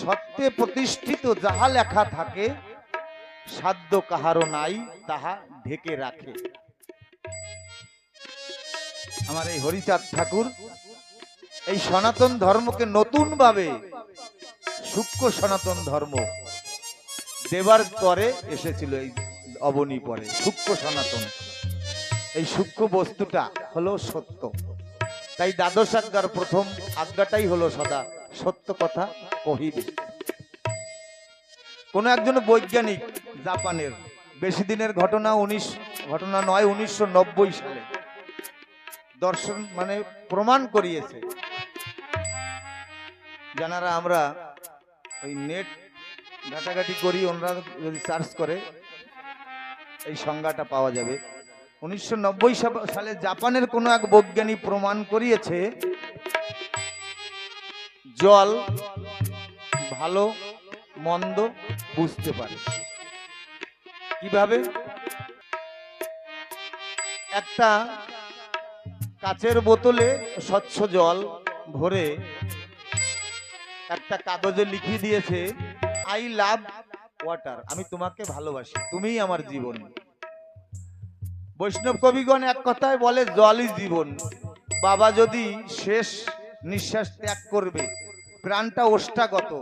সত্যে প্রতিষ্ঠিত যাহা লেখা থাকে, সাধ্য কাহারও নাই, তাহা ঢেকে রাখে। আমার এই হরিচাঁদ ঠাকুর, এই সনাতন ধর্মকে নতুন ভাবে সূক্ষ্ম সনাতন ধর্ম দেবার পরে এসেছিল এই অবনী পরে, সূক্ষ্ম সনাতন। এই সূক্ষ্ম বস্তুটা হলো সত্য। তাই দ্বাদশ আজ্ঞার প্রথম আজ্ঞাটাই হলো সদা সত্য কথা কহিবে। কোন একজন বৈজ্ঞানিক জাপানের, বেশি দিনের ঘটনা উনিশ, ঘটনা নয়, উনিশশো সালে দর্শন মানে প্রমাণ করিয়েছে। যারা আমরা ওই নেট ঘাটাঘাটি করি, ওনারা যদি সার্চ করে, এই সংজ্ঞাটা পাওয়া যাবে। উনিশশো নব্বই সালে জাপানের কোনো এক বৈজ্ঞানিক প্রমাণ করিয়েছে জল ভালো, মন্দ বুঝতে পারে। কীভাবে? একটা কাচের বোতলে স্বচ্ছ জল ভরে একটা কাগজে লিখিয়ে দিয়েছে, আই লাভ ওয়াটার, আমি তোমাকে ভালোবাসি, তুমিই আমার জীবন। বৈষ্ণব কবিগণ এক কথায় বলে, জলই জীবন। বাবা যদি শেষ নিঃশ্বাস ত্যাগ করবে প্রাণটা ওষ্ঠাগত।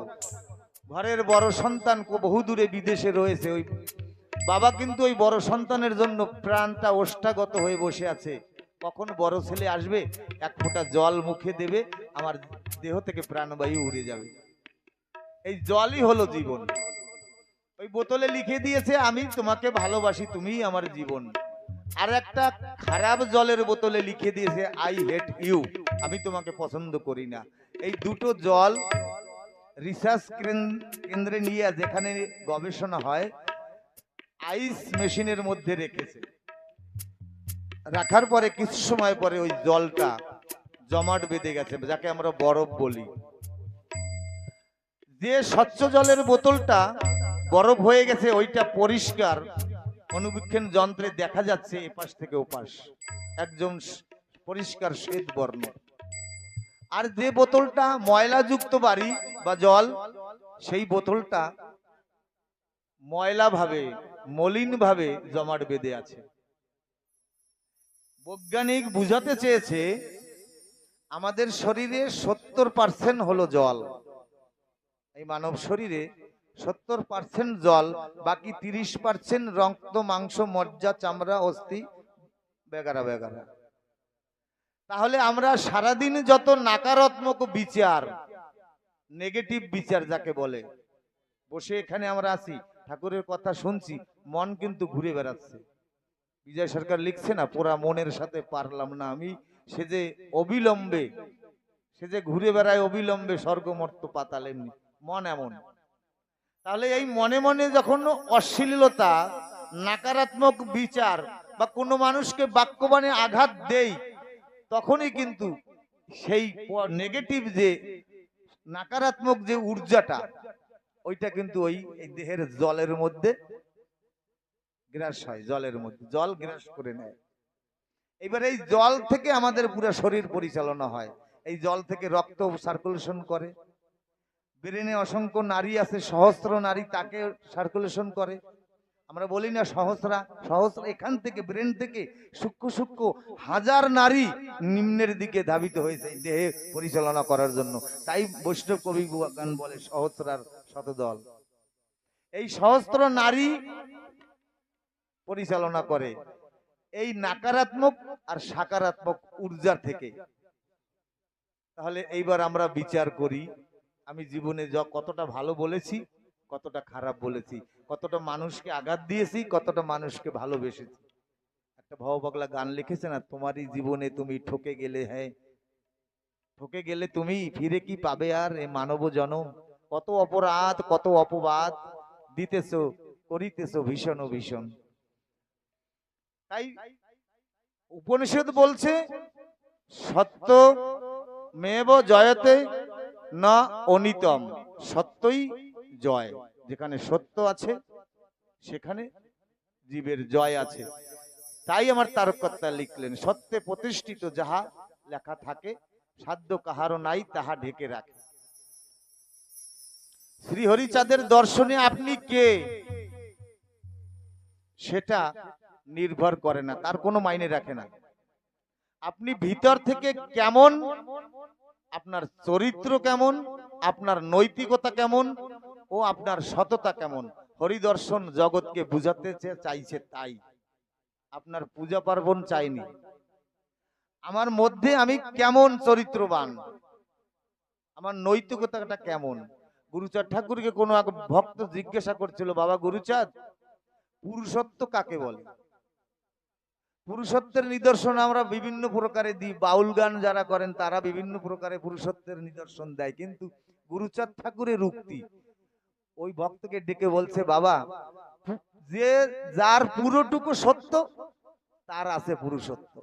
ঘরের বড় সন্তান বহু দূরে বিদেশে রয়েছে। ওই বাবা কিন্তু ওই বড় সন্তানের জন্য প্রাণটা ওষ্ঠাগত হয়ে বসে আছে। কখন বড় ছেলে আসবে, এক ফোঁটা জল মুখে দেবে, আমার দেহ থেকে প্রাণবায়ু উড়ে যাবে। এই জলই হলো জীবন। ওই বোতলে লিখে দিয়েছে, আমি তোমাকে ভালোবাসি, তুমিই আমার জীবন। আর একটা খারাপ জলের বোতলে লিখে দিয়েছে আই হেট ইউ আমি তোমাকে পছন্দ করি না। এই দুটো জল রিসার্চ কেন্দ্রে নিয়ে যেখানে গবেষণা হয় আইস মেশিনের মধ্যে রেখেছে। রাখার পরে কিছু সময় পরে ওই জলটা জমাট বেঁধে গেছে, যাকে আমরা বরফ বলি। যে স্বচ্ছ জলের বোতলটা বরফ হয়ে গেছে, ওইটা পরিষ্কার। অনুবীক্ষণ যন্ত্রে দেখা যাচ্ছে এপাশ থেকে ওপাশ। একজন পরিষ্কার শ্বেত বর্ণ আর যে বোতলটা ময়লাযুক্ত বাড়ি বা জল, সেই বোতলটা ময়লা ভাবে মলিন ভাবে জমাট বেঁধে আছে। বৈজ্ঞানিক বুঝাতে চেয়েছে, আমাদের শরীরে সত্তর পার্সেন্ট হলো জল। এই মানব শরীরে সত্তর পার্সেন্ট জল, বাকি তিরিশ পার্সেন্ট রক্ত, মাংস, মজ্জা, চামড়া, অস্থি, বেগারা বেগারা। তাহলে আমরা সারাদিন যত নাকারাত্মক বিচার নেগেটিভ বিচার যাকে বলে, বসে এখানে আমরা আছি, ঠাকুরের কথা শুনছি, মন কিন্তু ঘুরে বেড়াচ্ছে। বিজয় সরকার লিখছে না পুরা মনের সাথে পারলাম না আমি, সে যে অবিলম্বে, সে যে ঘুরে বেড়ায় অবিলম্বে স্বর্গমর্ত পাতাল মন এমন। তাহলে এই মনে মনে যখন অশ্লীলতা, নাকারাত্মক বিচার বা কোনো মানুষকে বাক্যবাণে আঘাত দেই তখনই কিন্তু সেই নেগেটিভ যে নাকারাত্মক যে ঊর্জাটা, ওইটা কিন্তু ওই দেহের জলের মধ্যে গ্রাস হয়, জলের মধ্যে, জল গ্রাস করে নেয়। এবার এই জল থেকে আমাদের পুরো শরীর পরিচালনা হয়। এই জল থেকে রক্ত সার্কুলেশন করে। ব্রেনে অসংখ্য নারী আছে, সহস্র নারী তাকে সার্কুলেশন করে। আমরা বলি না সহস্রা, সহস্র এখান থেকে, ব্রেন থেকে সূক্ষ্ম সূক্ষ্ম হাজার নারী নিম্নের দিকে ধাবিত হয়েছে দেহে পরিচালনা করার জন্য। তাই বৈষ্ণব কবি গান বলে সহস্রার শতদল। এই সহস্র নারী পরিচালনা করে এই নাকারাত্মক আর সাকারাত্মক ঊর্জার থেকে। তাহলে এইবার আমরা বিচার করি। আমি জীবনে যা কতটা ভালো বলেছি কতটা খারাপ বলেছি, কতটা মানুষকে আঘাত দিয়েছি, কতটা মানুষকে ভালোবেসেছি। একটা ভবপাগলা গান লিখেছে না, তোমারই জীবনে তুমি ঠকে গেলে হ্যাঁ ঠকে গেলে তুমি ফিরে কি পাবে আর এ মানব জনম? কত অপরাধ, কত অপবাদ, দিতেছ, করিতেছ ভীষণ ভীষণ। তাই উপনিষদ বলছে, সত্য মেব জয়তে না অনিতম। সত্যই জয়, যেখানে সত্য আছে, সেখানে জীবের জয় আছে। তাই আমার তারকর্তা লিখলেন, সত্যে প্রতিষ্ঠিত যাহা লেখা থাকে, সাধ্য কাহারও নাই তাহা ঢেকে রাখে। শ্রী হরিচাঁদের দর্শনে আপনি কে? সেটা নির্ভর করে না, তার কোনো মাইনে রাখে না। আপনি ভিতর থেকে কেমন, আপনার চরিত্র কেমন, আপনার নৈতিকতা কেমন ও আপনার সততা কেমন? হরিদর্শন জগৎকে বুঝাতে চাইছে তাই। আপনার পূজা পার্বণ চাইনি। আমার মধ্যে আমি কেমন চরিত্রবান? আমার নৈতিকতাটা কেমন? গুরুচাঁদ ঠাকুরকে কোনো এক ভক্ত জিজ্ঞাসা করছিল, বাবা গুরুচাঁদ, পুরুষত্ব কাকে বলে? পুরুষত্বের নিদর্শন আমরা বিভিন্ন প্রকারে দিই। বাউল গান যারা করেন, তারা বিভিন্ন প্রকারে পুরুষত্বের নিদর্শন দেয়। কিন্তু গুরুচাঁদ ঠাকুরের উক্তি ওই ভক্তকে ডেকে বলছে বাবা যে যার পুরোটুকু সত্য তার আছে পুরুষত্ব।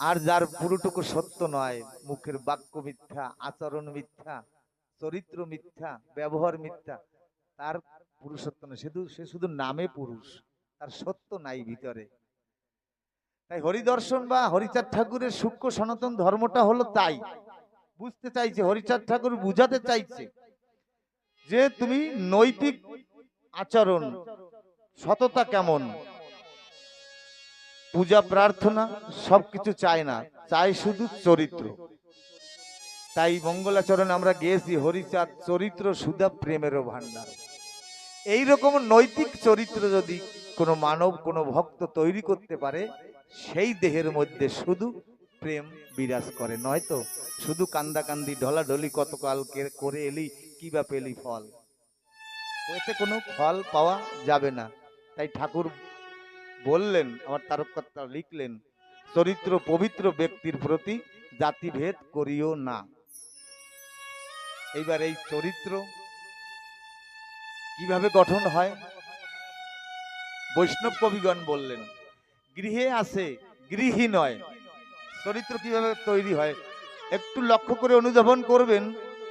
আর যার পুরোটুকু সত্য নয় মুখের বাক্য মিথ্যা আচরণ মিথ্যা চরিত্র মিথ্যা ব্যবহার মিথ্যা তার পুরুষত্ব নয়। শুধু সে শুধু নামে পুরুষ তার সত্য নাই ভিতরে। তাই হরিদর্শন বা হরিচাঁদ ঠাকুরের সূক্ষ্ম সনাতন ধর্মটা হলো তাই। বুঝতে চাইছে হরিচাঁদ ঠাকুর বুঝাতে চাইছে। যে তুমি নৈতিক আচরণ, সততা কেমন? পূজা, প্রার্থনা, সবকিছু চায় না চাই শুধু চরিত্র। তাই মঙ্গলাচরণ আমরা গিয়েছি, হরিচাঁদ চরিত্র, সুধা প্রেমেরও ভান্ডার এইরকম নৈতিক চরিত্র যদি কোনো মানব, কোনো ভক্ত তৈরি করতে পারে, সেই দেহের মধ্যে শুধু প্রেম বিরাজ করে, নয়তো শুধু কান্দাকান্দি, ঢলাঢলি কতকাল করে এলি কি বা পেলি ফল? এতে কোনো ফল পাওয়া যাবে না। তাই ঠাকুর বললেন, আমার তারকর্তা লিখলেন, চরিত্র পবিত্র ব্যক্তির প্রতি জাতিভেদ করিও না। এইবার এই চরিত্র কীভাবে গঠন হয়? বৈষ্ণব কবিগণ বললেন, গৃহে আছে, গৃহী নয়। চরিত্র কীভাবে তৈরি হয়? একটু লক্ষ্য করে অনুধাবন করবেন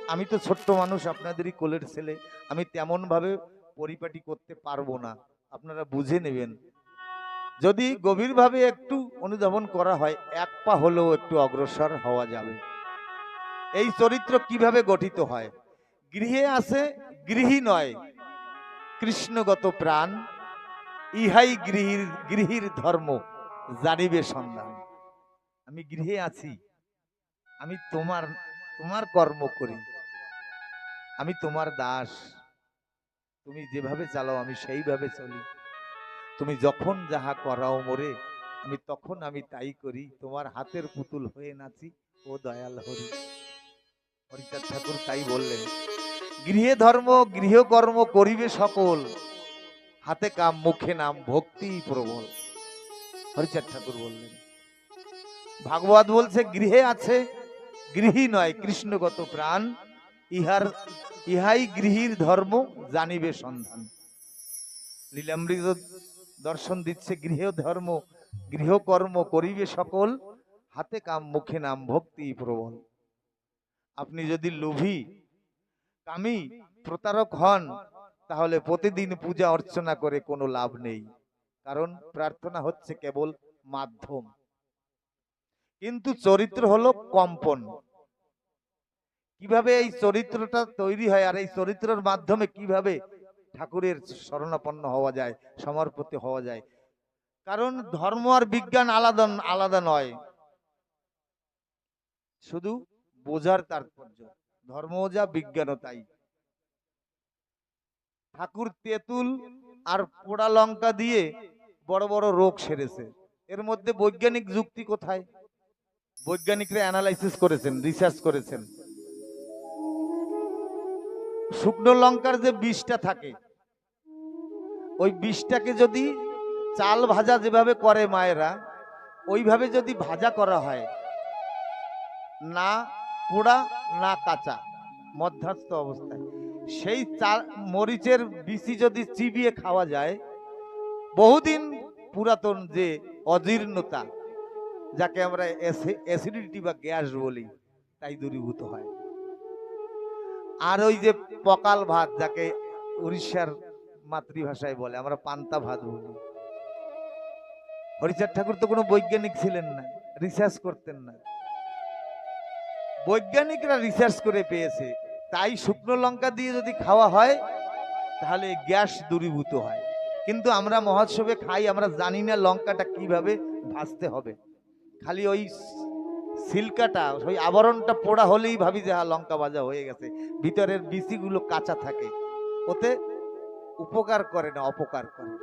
আমি তো ছোট্ট মানুষ, আপনাদেরই কোলের ছেলে। আমি তেমন ভাবে পরিপাটি করতে পারব না। আপনারা বুঝে নেবেন। যদি গভীরভাবে একটু অনুধাবন করা হয়, এক পা হলেও একটু অগ্রসর হওয়া যাবে। এই চরিত্র কীভাবে গঠিত হয়? গৃহে আছে, গৃহী নয়, কৃষ্ণগত প্রাণ। ইহাই গৃহীর গৃহীর ধর্ম, জানিবে সন্ধান। আমি গৃহে আছি। আমি তোমার তোমার কর্ম করি। আমি তোমার দাস। তুমি যেভাবে চালাও, আমি সেইভাবে চলি। তুমি যখন যাহা করাও মোরে, আমি তখন আমি তাই করি। তোমার হাতের পুতুল হয়ে নাচি, ও দয়াল হরি। হরিচাঁদ ঠাকুর তাই বললেন, গৃহে ধর্ম গৃহকর্ম করিবে সকল। হাতে কাম, মুখে নাম, ভক্তি প্রবল। হরিচাঁদ ঠাকুর বললেন, ভাগবত বলছে, গৃহে আছে, গৃহী নয়, কৃষ্ণগত প্রাণ। ইহার, ইহাই গৃহীর ধর্ম, জানিবে সন্ধান। লীলামৃত দর্শন দিচ্ছে গৃহ ধর্ম গৃহকর্ম করিবে সকল, হাতে কাম মুখে নাম ভক্তি প্রবল। আপনি যদি লোভী, কামি, প্রতারক হন, তাহলে প্রতিদিন পূজা অর্চনা করে কোনো লাভ নেই, কারণ প্রার্থনা হচ্ছে কেবল মাধ্যম। কিন্তু চরিত্র হলো কম্পন। কীভাবে এই চরিত্রটা তৈরি হয় আর এই চরিত্রের মাধ্যমে কীভাবে ঠাকুরের শরণাপন্ন হওয়া যায়, সমর্পিত হওয়া যায়? কারণ ধর্ম আর বিজ্ঞান আলাদা আলাদা নয়। শুধু বোঝার তাৎপর্য। ধর্ম যা, বিজ্ঞানও তাই। ঠাকুর তেঁতুল আর পোড়া লঙ্কা দিয়ে বড় বড় রোগ সেরেছে। এর মধ্যে বৈজ্ঞানিক যুক্তি কোথায়? বৈজ্ঞানিকরা অ্যানালাইসিস করেছেন রিসার্চ করেছেন। শুকনো লঙ্কার যে বিষটা থাকে, ওই বিষটাকে যদি চাল ভাজা যেভাবে করে মায়েরা, ওইভাবে যদি ভাজা করা হয়, না পোড়া, না কাঁচা, মধ্যস্থ অবস্থায়। সেই চাল, মরিচের বিচি যদি চিবিয়ে খাওয়া যায়, বহুদিন পুরাতন যে অজীর্ণতা, যাকে আমরা অ্যাসিডিটি বা গ্যাস বলি, তাই দূরীভূত হয়। আর ওই যে পকাল ভাত যাকে উড়িষ্যার মাতৃভাষায় বলে, আমরা পান্তা ভাত বলি। হরিচাঁদ ঠাকুর তো কোনো বৈজ্ঞানিক ছিলেন না রিসার্চ করতেন না। বৈজ্ঞানিকরা রিসার্চ করে পেয়েছে, তাই শুকনো লঙ্কা দিয়ে যদি খাওয়া হয়, তাহলে গ্যাস দূরীভূত হয়। কিন্তু আমরা মহোৎসবে খাই, আমরা জানি না লঙ্কাটা কীভাবে ভাজতে হবে। খালি ওই সিল্কাটা, ওই আবরণটা পোড়া হলেই ভাবি যে হ্যাঁ লঙ্কা ভাজা হয়ে গেছে। ভিতরের বিচিগুলো কাঁচা থাকে। ওতে উপকার করে না অপকার করে।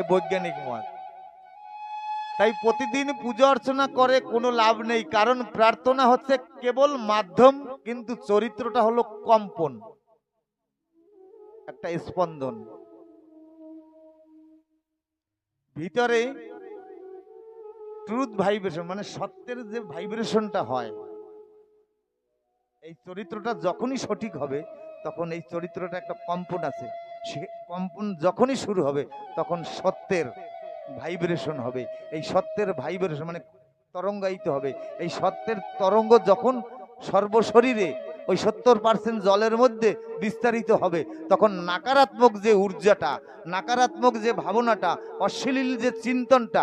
এ বৈজ্ঞানিক মত। তাই প্রতিদিন পূজা অর্চনা করে, কোনো লাভ নেই। কারণ প্রার্থনা হচ্ছে কেবল মাধ্যম, কিন্তু চরিত্রটা হলো কম্পন। একটা স্পন্দন। ভিতরে ট্রুথ ভাইব্রেশন মানে সত্যের যে ভাইব্রেশনটা হয়, এই চরিত্রটা যখনই সঠিক হবে, তখন এই চরিত্রটা একটা কম্পন আছে। সে কম্পন যখনই শুরু হবে, তখন সত্যের ভাইব্রেশন হবে। এই সত্যের ভাইব্রেশন মানে তরঙ্গায়িত হবে। এই সত্যের তরঙ্গ যখন সর্বশরীরে ওই সত্তর পার্সেন্ট জলের মধ্যে বিস্তারিত হবে, তখন নাকারাত্মক যে ঊর্জাটা, নাকারাত্মক যে ভাবনাটা, অশ্লীল যে চিন্তনটা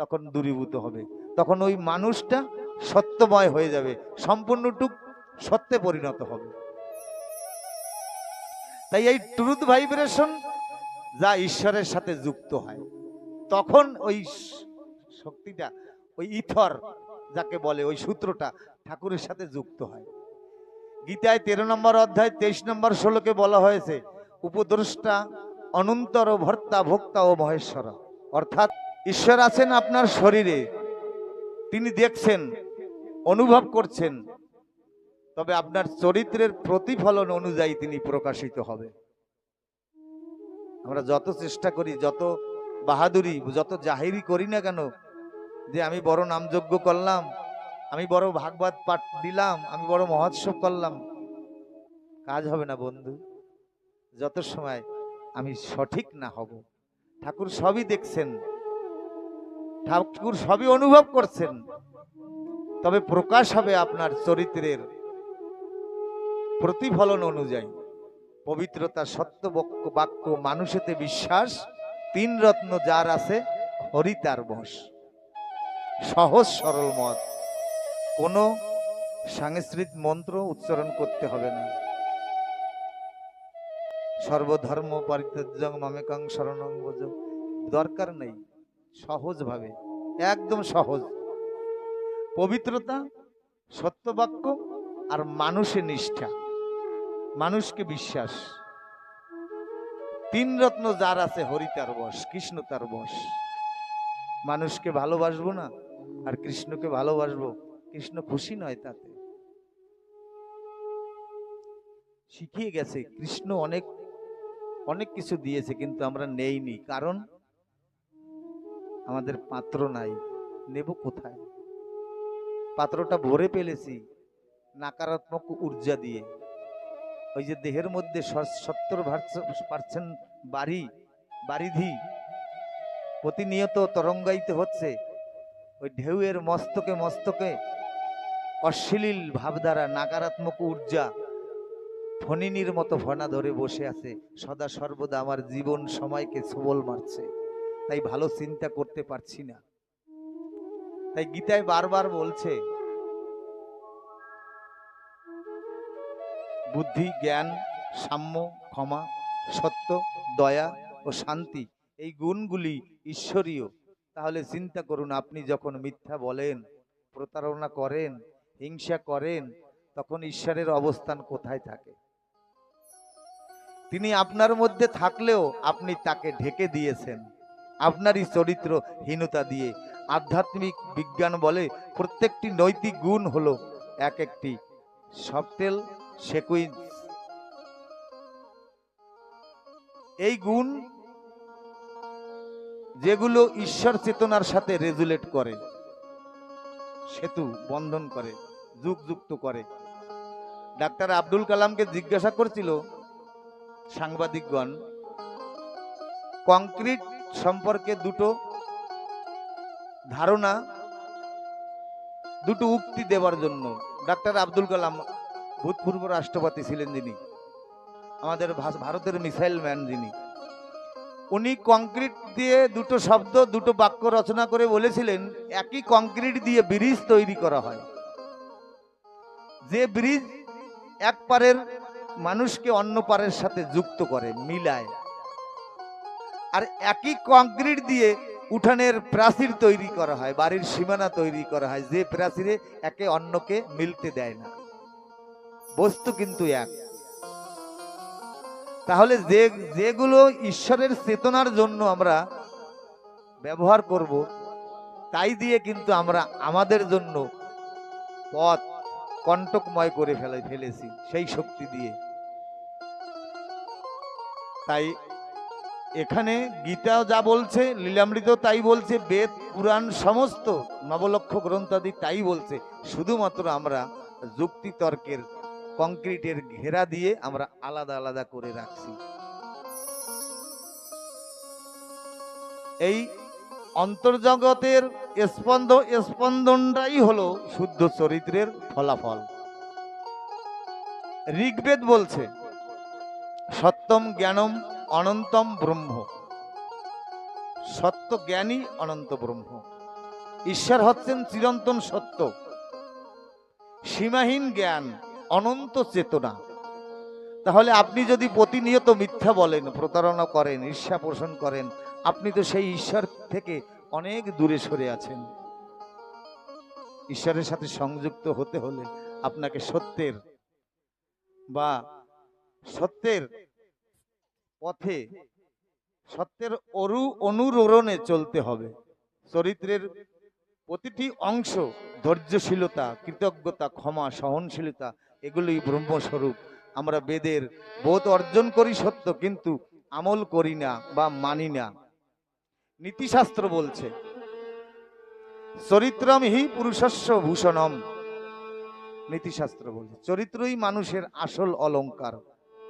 তখন দূরীভূত হবে। তখন ওই মানুষটা সত্যময় হয়ে যাবে, সম্পূর্ণটুক সত্যে পরিণত হবে। তাই এই ট্রুথ ভাইব্রেশন যা ঈশ্বরের সাথে যুক্ত হয়, তখন ওই শক্তিটা, ওই ইথর যাকে বলে, ওই সূত্রটা ঠাকুরের সাথে যুক্ত হয়। গীতায় তেরো নম্বর অধ্যায় তেইশ নম্বর ষোলোকে বলা হয়েছে, উপদ্রষ্টা, অনন্তর ভর্তা ভোক্তা ও মহেশ্বর। অর্থাৎ ঈশ্বর আছেন আপনার শরীরে। তিনি দেখছেন, অনুভব করছেন। তবে আপনার চরিত্রের প্রতিফলন অনুযায়ী তিনি প্রকাশিত হবে। আমরা যত চেষ্টা করি, যত বাহাদুরি, যত জাহিরি করি না কেন, যে আমি বড় নামযজ্ঞ করলাম, আমি বড় ভাগবত পাঠ দিলাম, আমি বড় মহোৎসব করলাম, কাজ হবে না বন্ধু। যত সময় আমি সঠিক না হব, ঠাকুর সবই দেখছেন ঠাকুর সবই অনুভব করছেন। তবে প্রকাশ হবে আপনার চরিত্রের প্রতিফলন অনুযায়ী। পবিত্রতা সত্য বক্য, মানুষেতে বিশ্বাস, তিন রত্ন যার আছে, হরি তার বশ। সহজ, সরল মত। কোনো সাংস্কৃত মন্ত্র উচ্চারণ করতে হবে না। সর্বধর্ম, পরিত্যাজ্যং, মামেকাং, শরণং দরকার নেই। সহজভাবে, একদম সহজ। পবিত্রতা, সত্যবাক্য আর মানুষের নিষ্ঠা, মানুষকে বিশ্বাস। তিন রত্ন যার আছে হরি তার বশ, কৃষ্ণ তার বশ। মানুষকে ভালোবাসবো না, আর কৃষ্ণকে ভালোবাসবো, কৃষ্ণ খুশি নয় তাতে। শিখিয়ে গেছে, কৃষ্ণ অনেক অনেক কিছু দিয়েছে, কিন্তু আমরা নেইনি। কারণ আমাদের পাত্র নাই, নেব কোথায়? পাত্রটা ভরে ফেলেছি, নাকারাত্মক ঊর্জা দিয়ে। ওই যে দেহের মধ্যে সত্তর পার্সেন্ট বাড়ি, বারিধি প্রতিনিয়ত তরঙ্গায়িত হচ্ছে, ওই ঢেউয়ের মস্তকে মস্তকে অশ্লীল ভাবধারা, নাকারাত্মক ঊর্জা ফণিনীর মতো ফনা ধরে বসে আছে, সদা সর্বদা আমার জীবন সময়কে সবল মারছে। তাই ভালো চিন্তা করতে পারছি না। তাই গীতায় বারবার বলছে, বুদ্ধি, জ্ঞান, সাম্য, ক্ষমা, সত্য, দয়া ও শান্তি, এই গুণগুলি ঈশ্বরীয়। তাহলে চিন্তা করুন, আপনি যখন মিথ্যা বলেন, প্রতারণা করেন, হিংসা করেন, তখন ঈশ্বরের অবস্থান কোথায় থাকে? তিনি আপনার মধ্যে থাকলেও আপনি তাকে ঢেকে দিয়েছেন। আপনারই চরিত্র হীনতা দিয়ে। আধ্যাত্মিক বিজ্ঞান বলে প্রত্যেকটি নৈতিক গুণ হলো এক একটি। সফটেল সেকুইন্স এই গুণ যেগুলো ঈশ্বর চেতনার সাথে রেজুলেট করে, সেতু বন্ধন করে যুগযুক্ত করে। ডাক্তার আব্দুল কালামকে জিজ্ঞাসা করছিল সাংবাদিকগণ, কংক্রিট সম্পর্কে দুটো ধারণা, দুটো উক্তি দেওয়ার জন্য। ডাক্তার আব্দুল কালাম ভূতপূর্ব রাষ্ট্রপতি ছিলেন যিনি, আমাদের ভারতের মিসাইল ম্যান যিনি। উনি কংক্রিট দিয়ে দুটো শব্দ, দুটো বাক্য রচনা করে বলেছিলেন, একই কংক্রিট দিয়ে ব্রিজ তৈরি করা হয়। যে ব্রিজ এক পারের মানুষকে অন্য পারের সাথে যুক্ত করে, মিলায়। আর একই কংক্রিট দিয়ে উঠানের প্রাচীর তৈরি করা হয়, বাড়ির সীমানা তৈরি করা হয়, যে প্রাচীরে একে অন্যকে মিলতে দেয় না। বস্তু কিন্তু এক। তাহলে যে, যেগুলো ঈশ্বরের চেতনার জন্য আমরা ব্যবহার করব, তাই দিয়ে কিন্তু আমরা আমাদের জন্য পথ কণ্টকময় করে ফেলে, ফেলেছি, সেই শক্তি দিয়ে। তাই এখানে গীতা যা বলছে লীলামৃত তাই বলছে, বেদ, পুরাণ সমস্ত নবলক্ষ গ্রন্থাদি তাই বলছে। শুধুমাত্র আমরা যুক্তি তর্কের কংক্রিটের ঘেরা দিয়ে আমরা আলাদা আলাদা করে রাখছি। এই অন্তর্জগতের স্পন্দ, স্পন্দনটাই হলো শুদ্ধ চরিত্রের ফলাফল। ঋগ্বেদ বলছে, সত্যম জ্ঞানম অনন্তম ব্রহ্ম। সত্য জ্ঞানী অনন্ত ব্রহ্ম। ঈশ্বর হচ্ছেন চিরন্তন সত্য। সীমাহীন জ্ঞান, অনন্ত চেতনা। তাহলে আপনি যদি প্রতিনিয়ত মিথ্যা বলেন, প্রতারণা করেন, ঈর্ষা পোষণ করেন, আপনি তো সেই ঈশ্বর থেকে অনেক দূরে সরে আছেন। ঈশ্বরের সাথে সংযুক্ত হতে হলে আপনাকে সত্যের বা সত্যের পথে সত্যের অরু অনুরণে চলতে হবে। চরিত্রের প্রতিটি অংশ ধৈর্যশীলতা, কৃতজ্ঞতা, ক্ষমা, সহনশীলতা, এগুলোই ব্রহ্মস্বরূপ। আমরা বেদের বোধ অর্জন করি সত্য, কিন্তু আমল করি না বা মানি না। নীতিশাস্ত্র বলছে চরিত্রম হি পুরুষস্য ভূষণম। নীতিশাস্ত্র বলছে, চরিত্রই মানুষের আসল অলংকার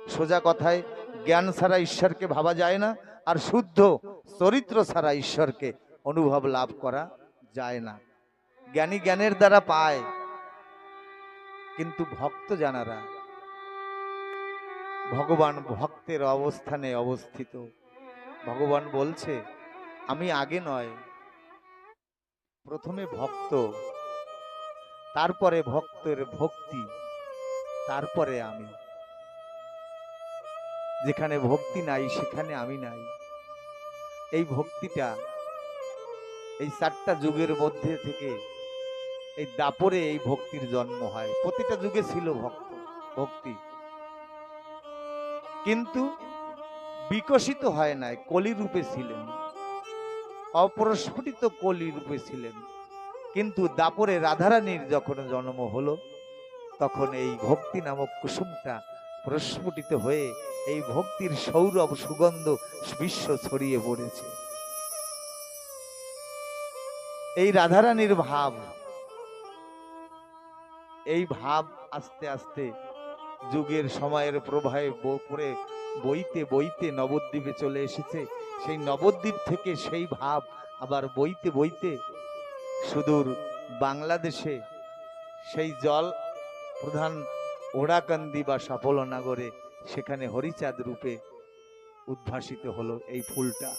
সোজা কথায়, জ্ঞান ছাড়া ঈশ্বরকে ভাবা যায় না, আর শুদ্ধ চরিত্র ছাড়া ঈশ্বরকে অনুভব লাভ করা যায় না। জ্ঞানী জ্ঞানের দ্বারা পায়, কিন্তু ভক্ত জানারা, ভগবান ভক্তের অবস্থানে অবস্থিত। ভগবান বলছে, আমি আগে নয়, প্রথমে ভক্ত, তারপরে ভক্তের ভক্তি, তারপরে আমি। যেখানে ভক্তি নাই, সেখানে আমি নাই। এই ভক্তিটা এই চারটা যুগের মধ্যে থেকে এই দাপরে এই ভক্তির জন্ম হয়। প্রতিটা যুগে ছিল ভক্ত, ভক্তি। কিন্তু বিকশিত হয় নাই কলি রূপে ছিলেন। অপ্রস্ফুটিত কলি রূপে ছিলেন। কিন্তু দাপরে রাধারানীর যখন জন্ম হলো, তখন এই ভক্তি নামক কুসুমটা প্রস্ফুটিত হয়ে এই ভক্তির সৌরভ সুগন্ধ বিশ্ব ছড়িয়ে পড়েছে। এই রাধারানীর ভাব, এই ভাব আস্তে আস্তে যুগের সময়ের প্রবাহে পরে বইতে বইতে নবদ্বীপে চলে এসেছে। সেই নবদ্বীপ থেকে সেই ভাব আবার বইতে বইতে সুদূর বাংলাদেশে সেই জল প্রধান ওড়াকান্দি বা সাফল্যনগরে সেখানে হরিচাঁদ রূপে উদ্ভাসিত হলো এই ফুলটা।